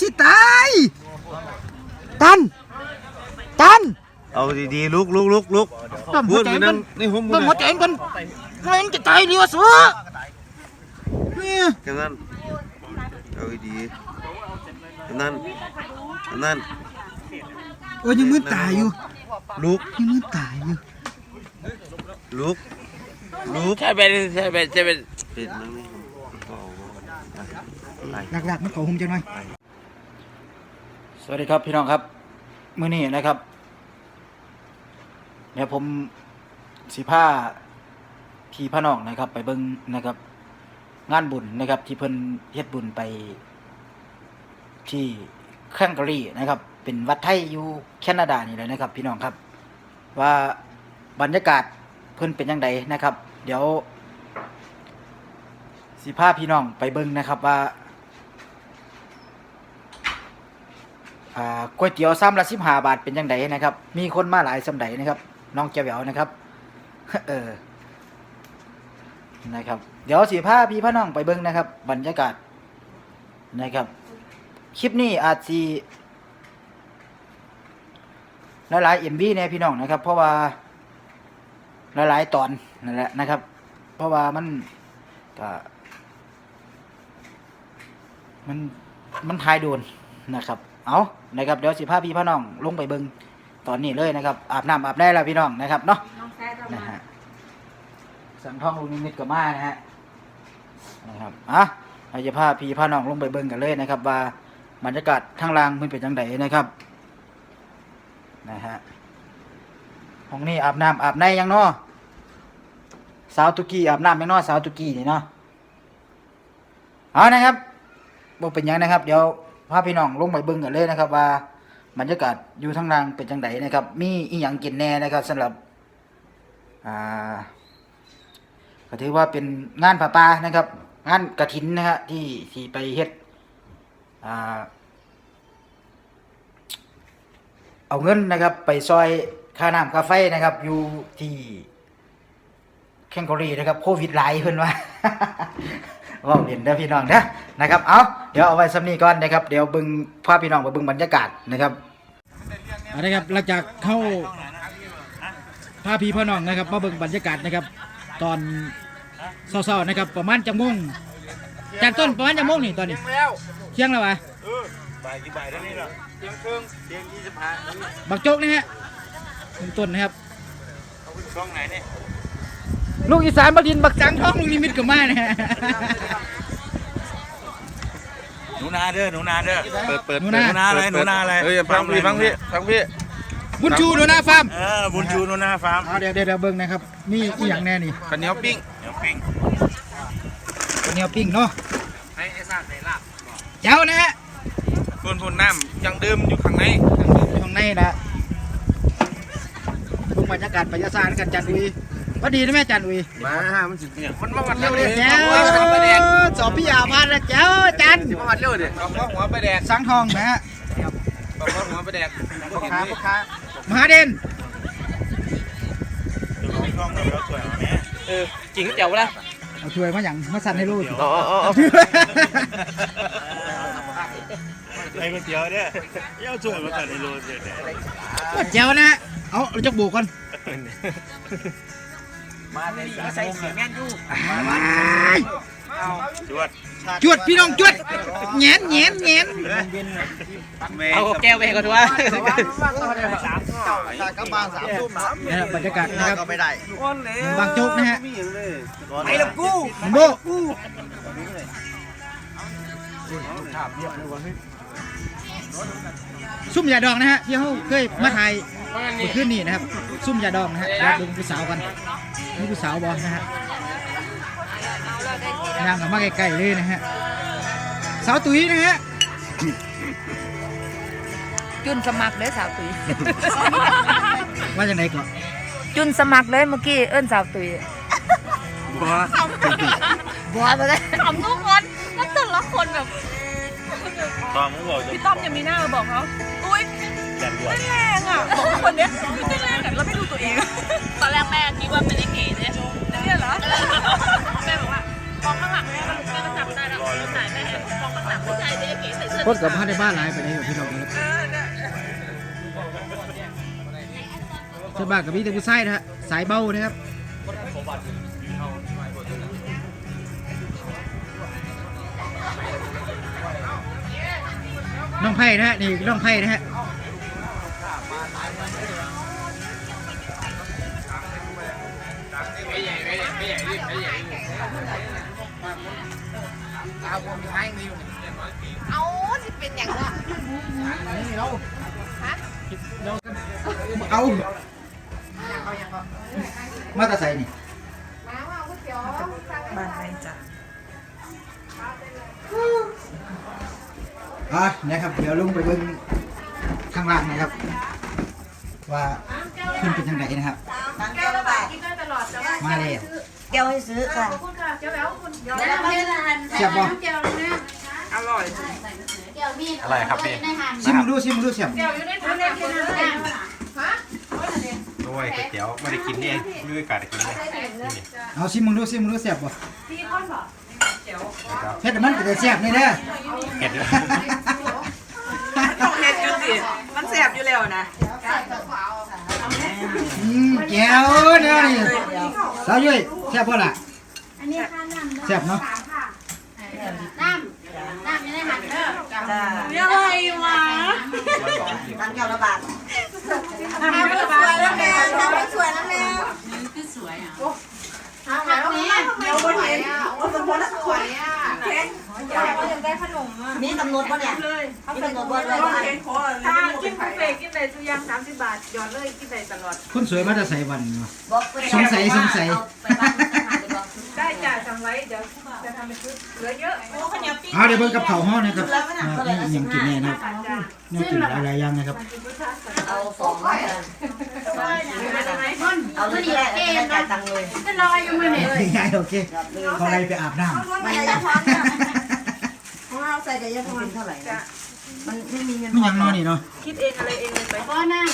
สิตาย ตัน ตันเอาดีๆลุกลุกลุกลุกต้มหัวดใจกันั่นนี่ผมต้มหัวใจกันมันจะตายดีวะสัวเนี่แค่นั้นเอาดีๆแค่นั้นแค่นั้นโอ้ยยังมือตายอยู่ลุกยังมือตายอยู่ลุกลุกใช่เป็นใช่เป็นใช่เป็น เป็นนั่งนี่ผมก็หลักๆมันเขาหุมจังหน่อย วัสดีครับพี่น้องครับมื้อนี้นะครับเดี๋ยวผมสีผ้าพี่พระน้องนะครับ ไปเบิ้งนะครับ งานบุญนะครับ ที่เพิ่นเฮ็ดบุญไป ที่แคงกรีนะครับ เป็นวัดไทยอยู่แคนาดานี่เลยนะครับ พี่น้องครับ ว่าบรรยากาศเพิ่นเป็นยังไงนะครับ เดี๋ยวสีผ้าพี่น้องไปเบิ้งนะครับว่า อ่าก๋วยเตี๋ยวซ้ำละสิบห้าบาทเป็นยังไงนะครับ มีคนมาหลายสำไดนะครับน้องเจ้าแหววนะครับเออนะครับ เดี๋ยวสีผ้าพี่พ่อน้องไปเบิ้งนะครับ บรรยากาศนะครับ คลิปนี้อาจสีหลายๆเอ็มบีเนี่ยพี่น้องนะครับ เพราะว่าหลายๆตอนนั่นแหละนะครับ เพราะว่ามันก็มันมันทายโดนนะครับ เอานะครับเดี๋ยวสิพาพี่พ่อน้องลงไปเบิงตอนนี้เลยนะครับอาบน้ำอาบได้แล้วพี่น้องนะครับเนาะนะฮะสังทองลุงนิมิตกับมานะฮะนะครับอะเราจะพาพี่พ่อน้องลงไปเบิงกันเลยนะครับ ว่าบรรยากาศทางล่างมันเป็นจังไดนะครับนะฮะห้องนี้อาบน้ำอาบในยังเนาะสาวตุกี้อาบน้ำยังเนาะสาวตุกี้นี่เนาะเอานะครับบอกเป็นหยังนะครับ เดี๋ยว พาพี่น้องลงไปเบิ่งกันเลยนะครับ ว่าบรรยากาศอยู่ทางล่างเป็นจังไดนะครับ มีอีหยังกินแน่นะครับสำหรับอ่าก็ถือว่าเป็นงานผาปานะครับ งานกระถินนะฮะที่ที่ไปเฮ็ดอ่าเอาเงินนะครับ ไปซอยค่าน้ำค่าไฟนะครับ อยู่ที่แคนกอรีนะครับ โควิดหลเพิ่นว่า ว่าเรียนเด้อพี่น้องเด้อนะครับเอาเดี๋ยวเอาไว้สำนีก่อนนะครับเดี๋ยวเบึงพาพี่น้องไปเบึงบรรยากาศนะครับเอาละครับหลังจากเข้าพาพี่พ่อน้องนะครับมาเบิ่งบรรยากาศนะครับ ตอนเศร้าๆนะครับประมาณจะโมงจากต้นประมาณจะโมงนี่ตอนนี้เที่ยงแล้ววะบ่ายกี่บ่ายแล้วนี่เหรอเที่ยงครึ่งเที่ยงยี่สิบห้าบักโจกนะฮะหนึ่งต้นนะครับเขาขึ้นช่องไหนเนี่ย ลูกอีสานบักดินบักจังท้องลุงนิมิตกับมานะฮะหนูนาเด้อหนูนาเด้อเปิดเปิดหนูหนูนานาอะไรหนูนาอะไรเฮ้ยฟังพี่ฟังพี่ฟังพี่บุญชูหนูนาฟาร์มเออบุญชูหนูนาฟาร์มเอาเดี๋ยวเดี๋ยวเดี๋ยวเบิ่งนะครับนี่อีหยังแน่นี่ข้าวเหนียวปิ้งเดี๋ยวปิ้งข้าวเหนียวปิ้งเนาะให้ไอ้ซากในลาบเจ้านะฮะส่วนผลน้ำยังดื่มอยู่ข้างในอยู่ข้างในนะเบิ่งบรรยากาศบรรยากาศกันจันอุย พอดีนะแม่จันอุยมามันสิมันมาวัดเร็วดิเจ้าสอบพี่ยาพานแล้วเจ้าจันมาวัดเร็วดิเอาข้อหัวไปแดกสังทองนะฮะเอาข้อหัวไปแดกพ่อค้าพ่อค้ามหาเด่นช่องเราแล้วสวยเอาเนี่ยเออจริงเจ๋วละเอาช่วยมาอย่างมาสั่นให้ลูกอ๋ออ๋อไอ้ก๋วยเตี๋ยวเนี่ยเย้าสวยมาจากในโรเสียเนี่ยเจ้านะฮะเอาเราจะบุกก่ อนใส่สีแม่นยูจวดจวดพี่น้องจวดแหงนแหงนแหงนเอาแก้วไปก่อนด้วยก็มาสามทุ่มนี่แหละบรรยากาศนะครับก็ไม่ได้บางโจ๊กนะฮะไปแล้วกูโบซุ่มยาดองนะฮะที่เขาเคยมาถ่าย เมื่อคืนนี้นะครับ ซุ่มยาดองนะฮะเราดูผู้สาวกันนี่ผู้สาวบอลนะฮะย่างกับมาใกล้ๆเลยนะฮะสาวตุ้ยนะฮะจุนสมัครเลยสาวตุยว่าจากไหนก่อนจุนสมัครเลยเมื่อกี้เอิ้นสาวตุยบัวไปเลยทำทุกคนแล้วแต่ละคนแบบตอนมึงบอกจะพี่ต้อมยังมีหน้ามาบอกเขาอุ้ย แดดด่วนเต้นแรงอะบอกทุกคนเนี้ยเต้นแรงอะแล้วไม่ดูตัวเอง ตอนแรกแม่คิดว่าไม่ได้เก๋เนี่ยเนี่ยเหรอ แม่บอกว่ามองข้างหลังแม่มันแม่ก็จำได้แล้วคนไหนแม่มองข้างหลังผู้ชายเด็กเก๋ใส่เสื้อคนกับบ้านในบ้านหลายไปเลยพี่น้องครับเออเนี่ยส่วนมากกับมีแต่ผู้ชายนะฮะสายเบานะครับน้องไผ่นะฮะนี่น้องไผ่นะฮะ เอาสิเป็นอย่างละเอามาตาใส่นี่บ้านไหนจ้ะอะนะครับ เดี๋ยวลุงไปเบิ่งข้างล่างนะครับ ว่าขึ้นเป็นทางไหนนะครับมาเลย แก้วให้ซื้อค่ะ ขอบคุณค่ะเจ้าแล้วคุณเดี๋ยวแล้วเราไม่ได้ทานเสียบบ่แก้วเลยนะอร่อยแก้วมีอะไรครับพี่ในหันชิมดูชิมดูเสียบเดี๋ยวอยู่ในถังเนี่ยคุณเลยฮะด้วยก๋วยเตี๋ยวไม่ได้กินนี่เองไม่ได้กัดกินเลยเอาชิมมึงดูชิมมึงดูเสียบบ่พี่ก้อนบอกเฮ็ดให้มันเป็นแต่เสียบนี่เด้อเผ็ดเลยต้องเฮ็ดอยู่สิมันแสบอยู่แล้วนะอืมแก้วเนี่ยนี่สาวยุ้ย เสียบบ่ล่ะ อันนี้ค่าน้ำเสียบเนาะน้ำน้ำอยู่ในหันเด้ออะไรวะร้านแก้วละบาททำให้สวยแล้วแม่ทำให้สวยแล้วแม่ทำแบบนี้เดี๋ยวคนเห็นว่าสมมติสวยอะแข็งอยากยังได้ขนมอะมีกำหนดป่ะเนี่ยเลยมีกำหนดว่าอะไรต้องบ้างเห็นขอถ้ากินบุฟเฟ่กินได้ทุกอย่าง30 บาทหยอดเลยกินได้ตลอดคนสวยมาแต่ใส่วันเนาะ บอกสงสัยสงสัยไปบ้า ขยับปีเอาเดี๋ยวเบิ่งกับข้าวฮ้อนะครับอ่านี่ยังกินแน่นะครับจ้ายังกินหลายๆอย่างนะครับเอาสองมากันได้ไหมเอาเลยแรกแล้วจ่ายตังค์เลยจะรออยู่มื้อนี้ง่ายโอเคขาอะไรไปอาบน้ำมันจะพร้อนี่ยของเราใส่จะพร้อมเท่าไหร่นะมันไม่มีเงินไม่ยังนอนนี่เนาะคิดเองอะไรเองเลยไปบ่อนั่ง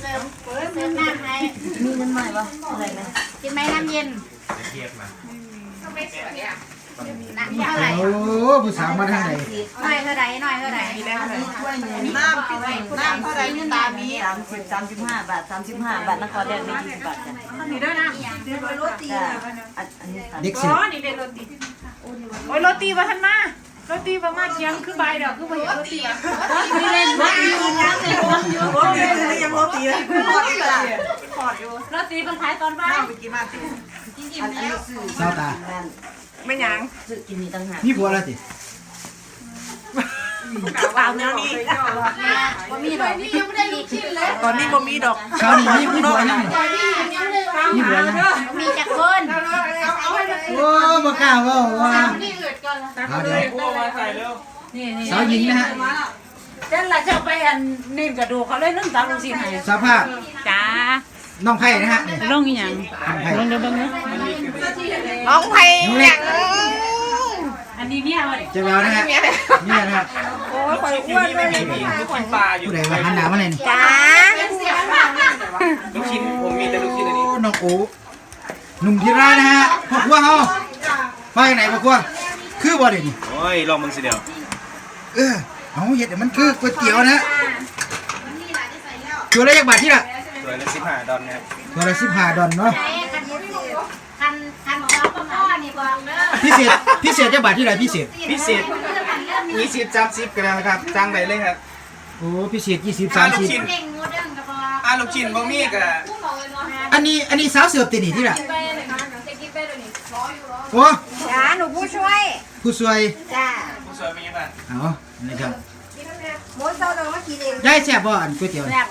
เสิร์ฟเสิร์ฟน้ำให้มีเงินใหม่ปะอะไรไหมกินไหมน้ำเย็น เทียบมาน้ำเท่าไหร่โอ้ผู้สาวมาทางไหนหน่อยเท่าไหร่หน่อยเท่าไหร่ช่วยหนึ่งน้ำเอาไว้น้ำเท่าไหร่เงินตามีสามสิบสามสิบห้าบาทสามสิบห้าบาทนครแดงมียี่สิบบาทจ้ะนี่ด้วยนะจ้ะอันอันนี้สามเด็กอ๋สิอนี่เป็นโรตีโอ้ยโรตีว่าท่านมาโรตีว่ามาเคียงคือใบเดียวคือใบโรตีนี่เล่นโรตียังเล่นโรตียังโรตีเลยโรตีเลยขอดอยู่โรตีคนขายตอนบ่ายไปกินมาสิอันนี้ซื้อสาวตานั่น ไม่ยังซื้อกินนี่ต่างหากมีผัวแล้วสิเปล่าแนวนี้บ่มีดอกนี่ยังไม่ได้ลูกชิ้นเลยตอนนี้บ่มีดอกสาวนี่มีมีผัวยังนี่ปล่อยพี่ยังยังเลยมีผัวยังมีจักคนโอ้บ่กล้าเว่าว่านี่เกิดก่อนละเอาเดี๋ยวโอ้มาใส่เร็วสาวหญิงนะฮะเจ้าละเจ้าไปอันนิ่มกระดูกเขาเลยนึ่งตามลงสิให้สาวภาพจ้าน้องไผ่นะฮะนี่ลงอีหยังน้องไผ่ลงเดี๋ยวเบิ่งเนาะ น้องไผ่น้องเล็กอันนี้เนี่ยว่าเจะแววนะฮะนี่นะฮะโอ้ยข่อยอ้วนเลยมีกินปลาอยู่ผู้ใดว่าหันหน้ามาเลยนี่จ้าลูกชิ้นผมมีแต่ลูกชิ้นอันนี้โอ้น้องโอ้หนุ่มที่ร้านนะฮะพ่อครัวเฮามาจากไหนพ่อครัวคือบ่เดี๋ยวนี้โอ้ยลองมึงสิเดียวเออเอาเฮ็ดให้มันคือก๋วยเตี๋ยวนะฮะตัวละยักบาทที่ละสวยละสิบห้าดอนนะครับตัวละ15ดอลเนาะ คันคันของพ่อนี่ก่อนเด้อพิเศษพิเศษจักบาทที่ละพิเศษพิเศษยี่สิบสามสิบกันนะครับจ้างได้เลยครับโอ้พิเศษ20อ่าลูกชิ้น30เด้งงูเด้งกระบอกอ่าลูกชิ้นบะหมี่กับอันนี้อันนี้สาวเสิร์ฟตินี่ที่ละโอ้จ้าหนูผู้ช่วยผู้สวยจ้าผู้สวยเป็นยังไงเอานะครับโมเจ้าเรามากินเองยายแซ่บบ่อันก๋วยเตี๋ยวนี่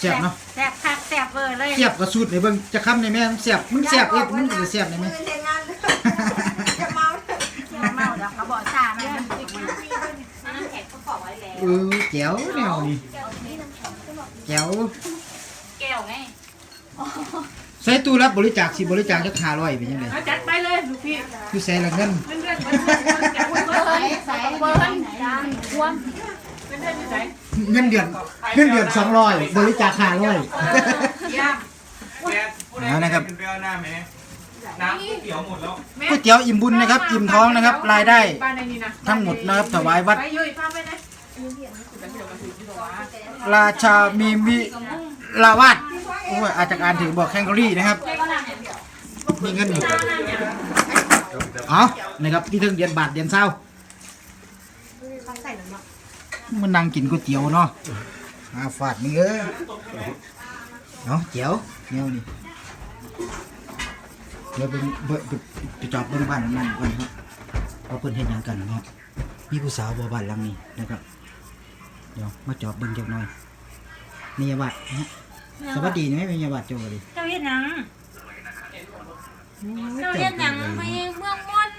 แซ่บเนาะแซ่บคักแซ่บเบอร์เลยแซ่บกระสุดในเบิ่งจะคำในแม่มันแซ่บมันแซ่บเอ็ดมันจะแซ่บในแม่ เห็นงานจะเมาเมาแล้วเขาบอกชามันเออแจ๋วแนวนี่แจ๋วแก้วไงใส่ตู้รับบริจาคสิบริจาคจะ500เป็นจังได๋จัดไปเลยลูกพี่คือใส่ละเงินเพื่อนเพื่อนเพื่อนจากเพื่อนเพื่อนใส่ใส่เบิ้ลควมเพื่อนอยู่ไหน เงินเดือนเงินเดือน200บริจาค500ย่าเอานะครับเป็นเปรี้ยวหน้าไหมน้ำเขียวหมดแล้วก๋วยเตี๋ยวอิ่มบุญนะครับ อิ่มท้องนะครับ รายได้บ้านในนี้นะทั้งหมดนะครับถวายวัด ไปยุ้ยพาไปนะราชามีมิลาวาดโอ้ยอาจจะอ่านถึงบอกแคงกอรี่นะครับ มีเงินอยู่เอานะครับพี่ถึงเดือนบาทเดือนเศร้า มันนั่งกินก๋วยเตี๋ยวเนาะอาฟาดมึงเอ้ยเอาเจียวเนียวนี่เดี๋ยวเป็นเบิ่งไปจอบเบิ่งบ้านนั่นก่อนครับว่าเพิ่นเห็นยังกันเนาะมีผู้สาวบ่บ้านหลังนี้นะครับเดี๋ยวมาจอบเบิ่งจักหน่อยมียาบัตรนะฮะสวัสดีนะมียาบัตรเจ้าเลยเจ้าเฮ็ดหยังเจ้าเฮ็ดหยังไม่เมืองมนต์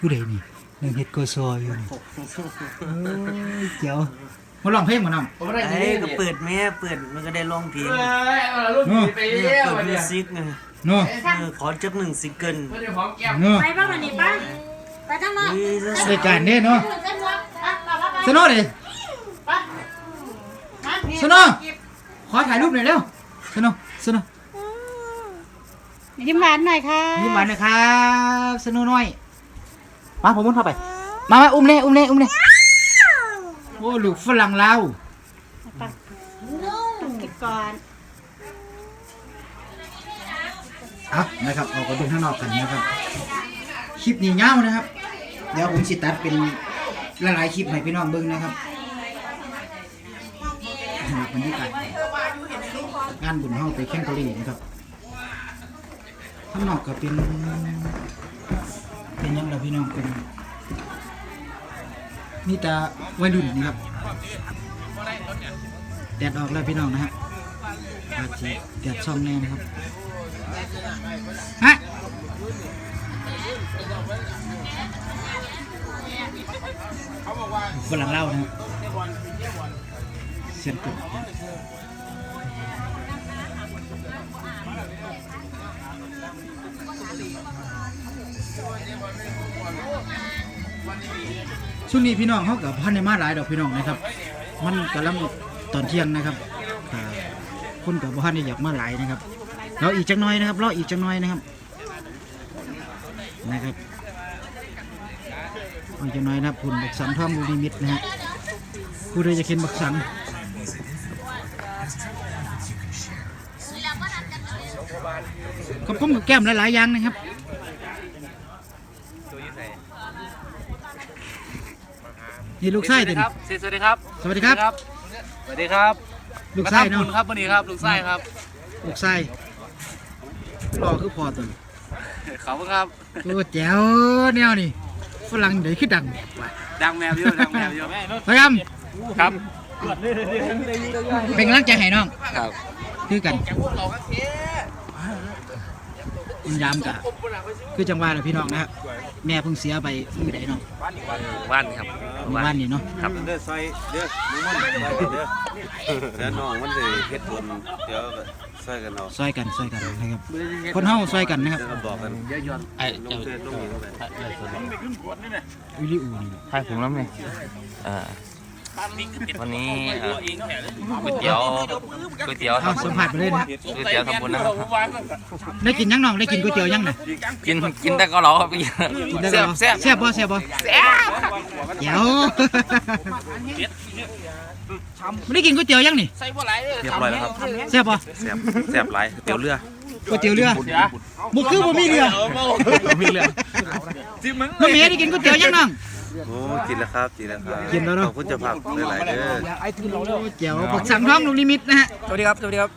ผู้ใดนี่ นั่งเฮ็ดกอซอยอยู่นี่เอ้ยเจ๋วมาลองเพลงมาน้องไอ้ก็เปิดแม่เปิดมันก็ได้ร้องเพลงเนาะเปิดมิวสิกไงเนาะเออขอจักหนึ่งซิงเกิลเนาะไปบ้างวันนี้ป้าไปทั้งหมดเฮ้ยจะรายการเด้เนาะสโนว์ดิสโนว์ขอถ่ายรูปหน่อยเร็วสโนว์สโนว์ยิ้มหวานหน่อยค่ะยิ้มหวานหนะครับสโนว์น้อย มาผมมุดเข้าไป มามาอุ้มเลยอุ้มเลยอุ้มเลยโอ้ลูกฝรั่งลาวเก็บก่อนเอานะครับออกไปเบิ่งข้างนอกกันนะครับ คลิปนี้ยาวนะครับ เดี๋ยวผมสิตัดเป็นหลายๆคลิปให้พี่น้องเบิ่งนะครับบรรยากาศงานบุญเฮาไปแข่งเกาหลีนะครับข้างนอกก็เป็น เป็นยังล่ะพี่น้องเป็นมีแต่วัยรุ่นนะครับแดดออกแล้วพี่น้องนะฮะอาจจะแดดช่องแน่นะครับฮะฝรั่งเล่านะครับเสียงกดน ช่วงนี้พี่น้องเขากับพันในมาหลายดอกพี่น้องนะครับ มันกำลังตอนเที่ยงนะครับอ่าคนกับพันในอยากมาหลายนะครับเราอีกจังน้อยนะครับเรออีกจังน้อยนะครับนะครับอีกจังน้อยนะครับคุณบักสังท่อมลูนิมิตนะฮะผู้ใดจะกินบักสังกับผมกับแก้มหลายๆอย่างนะครับ นี่ลูกไส้เต็มครับสวัสดีครับสวัสดีครับ สวัสดีครับลูกไส้มาทำเนาะบุญครับวันนี้ครับลูกไส้ครับลูกไส้รอคือพอตัวขอบคุณครับโอ้แจ๋วแนวนี่ฝรั่งเดี๋ยวขึ้นดังดังแมวเยอะดังแมวเยอะพยายามครับเป็นกำลังใจให้น้องครับคือกัน คุณยามกะคือจังหวะเลยพี่น้องนะครับแม่เพิ่งเสียไปมือใดเนาะบ้านครับเมื่อวานนี่เนาะครับเด้อซอยเด้อหมูมันซอยเด้อเดี๋ยวน้องมันสิเฮ็ดบุญเดี๋ยวซอยกันเอาซอยกันซอยกันนะครับ คนเฮาซอยกันนะครับเดี๋ยวเราบอกกันไอ้ลงเฟซลงนี้ไป วิลิอูนี่ ให้ผมแล้วไหมอ่า วันนี้เอ่อก๋วยเตี๋ยวก๋วยเตี๋ยวเอาสัมผัสไปเลยนะก๋วยเตี๋ยวทำบุญนะครับได้กินยังน้องได้กินก๋วยเตี๋ยวยังน่ะกินกินแต่เก็เหลาครับพี่กินได้แซ่บบ่แซ่บแซ่บบ่แซ่บบ่เดี๋ยวไม่ได้กินก๋วยเตี๋ยวยังนี่เรียบร้อยแล้วครับแซ่บบ่แซ่บแซ่บหลายเตี๋ยวเรือก๋วยเตี๋ยวเรือบ่คือบ่มีเรือมีเรือน้องเมย์ได้กินก๋วยเตี๋ยวยังน้อง โอ้กินแล้วครับกินแล้วครับกินแล้วเนอะ ขอบคุณเจ้าภาพหลายๆเด้อโอ้เจ๋วบักสังท้องลูกนิมิตนะฮะสวัสดีครับ สวัสดีครับ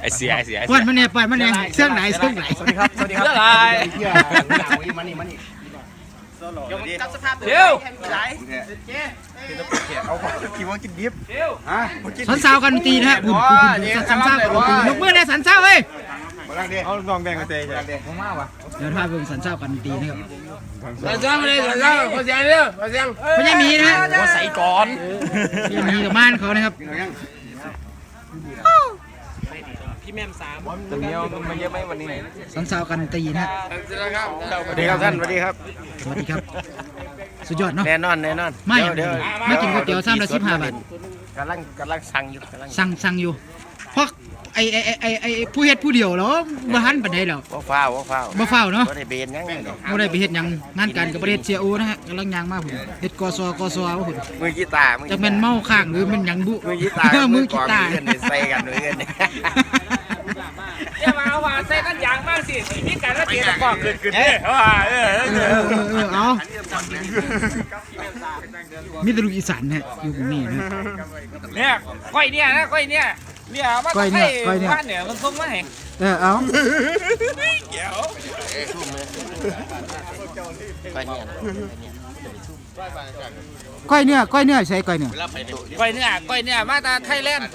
ไอเสียไอเสียไอปล่เสีอยยมันเนี่ยปล่อยมันเนี่ยเสื่องไหนเสื่องไหนสวัสดีครับ สวัสดีครับเรื่องอะไรเดี๋ยวสันสาวกันตีนะฮะบุญบุญบุญสันสาวกันตียกมือเลยสันสาวเว้ย เอาลองแบ่งกันเตะจ้ะเดี๋ยวพาเบิ่งสันสาวกันตีนะครับสัญญาไม่ได้สัญญาขอเสียงเดียวขอเสียงพญามีนะฮะขอใส่ก่อนพญามีกับม่านเขานะครับตรงนี้มันเยอะไหมวันนี้สันสาวกันตีนะฮะสวัสดีครับท่านสวัสดีครับสวัสดีครับ สุดยอดเนาะแน่นอนแน่นอนไม่อย่างเดียวไม่กินก๋วยเตี๋ยวซ้ำละสิบห้าบาทกำลังกำลังสั่งอยู่กำลังสั่งสั่งอยู่เพราะ ไอ้ไอ้ไอ้ไอ้ไอ้ผู้เฮ็ดผู้เดียวเหรอบ่หันปานใดแล้วว่าฟ้าวว่าฟ้าวบ่เฝ้าวเนาะบ่ได้เบนยังไงเนี่ยบ่ได้ไปเฮ็ดหยังงานการกับประเทศเซียโอนะฮะกำลังย่างมาพุ่นเฮ็ดกสกสว่าพุ่นมือกีตาร์มือจักแม่นเมาข้างหรือมันหยังบุมือกีตาร์มือกีตาร์เงินใส่กันด้วยเงินอย่ามาเอาว่าใส่กันยางมากสิมีการละเอียดกว่าขึ้นขึ้นเนี่ยว่าเออเออเออเออเอามีแต่ลูกอีสานนะอยู่ตรงนี้นะเนี่ยก้อยเนี่ยนะก้อยเนี่ย เนี่ยมาก้อยเนี่ยก้อยเนี่ยบ้านเนี่ยมันส่งมาให้เออเอาเดี๋ยว ก้อยเนื้อก้อยเนื้อใส่ก้อยเนื้อก้อยเนี่ยก้อยเนี่ยมาจากไทยแลนด์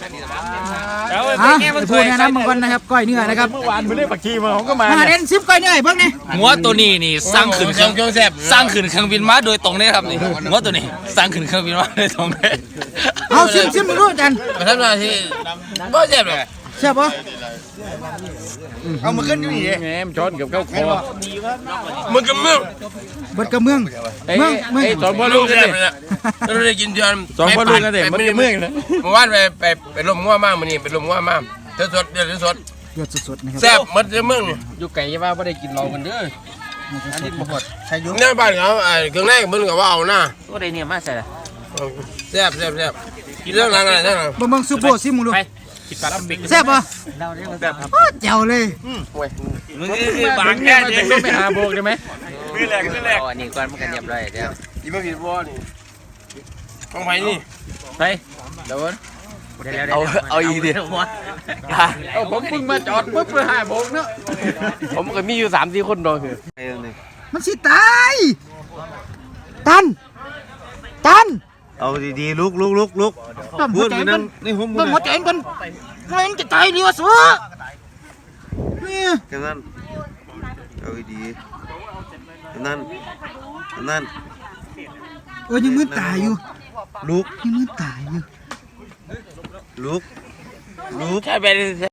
เดี๋ยวไปอะแง่มันไปพูดแนะนำมึงก่อนนะครับก้อยเนื้อนะครับเมื่อวานไม่ได้ปักชีมาผมก็มามาเด่นซิปก้อยเนื้อให้เบิ่งนี่หัวตัวนี้นี่สร้างขึ้นเครื่องสร้างขึ้นเครื่องบินมาโดยตรงเลยครับนี่หัวตัวนี้สร้างขึ้นเครื่องบินมาโดยตรงเลยเอาซิมซิมมึงรู้จันมาทำหน้าที่บ่เจ็บเลย ใช่ปะเอามาขึ้นอยู่นี่แง่มชนกับเข้าคอมึงกับมึงเบิดกับเมืองเมืองเมือง สองพ่อลูกกันเลเลยยเราได้กินเดือนสองพ่อลูกกันเลยมันจะเมื่อยเลยเมื่อวานไปไปไปลมงัวมากมันนี่ไปลมงัวมากเดือดสดเดือดสดเดือดสดๆนะครับแซ่บมันจะมึงอยู่ไก่ยี่ว่าไม่ได้กินเรากันเด้ออันนี้หมดใช้ยุเนี่ยบ้านเขาไอ้เครื่องแรกมึงกับว่าเอาหน้าก็ได้เนี่ยมาใส่ละแซ่บแซ่บแซ่บกินเรื่องอะไรเรื่องอะไรเบิ่งเบิ่งซุปโบซิมมึงดู กินปลาลัมบิกแซ่บปะโอ้เจ๋วเลยมึงคือบางแค่เด็กก็ไปหาโบกได้ไหมคือแหลกคือแหลกอันนี้ก่อนมันกันเรียบร้อยเดี๋ยวอีบ่ผิดบ่นี่ของไผนี่ไปเดี๋ยวเอาเอาอีกดิเอาผมเพิ่งมาจอดปุ๊บเพื่อหาโบกเนาะผมก็มีอยู่สามสี่คนโดนคือมันสิตายตันตัน เอาดีๆลุกลุกลุกลุกปั๊มพูหัวดใจไปก่นั่อนนนี่ผมปั๊มหัวใจก่อนมันจะตายดีวะสัวนี่กันนั่นเอาดีๆกันนั่นกันนั่นเออยังมือตายอยู่ลุกยังมือตายอยู่ลุกลุกแค่ไป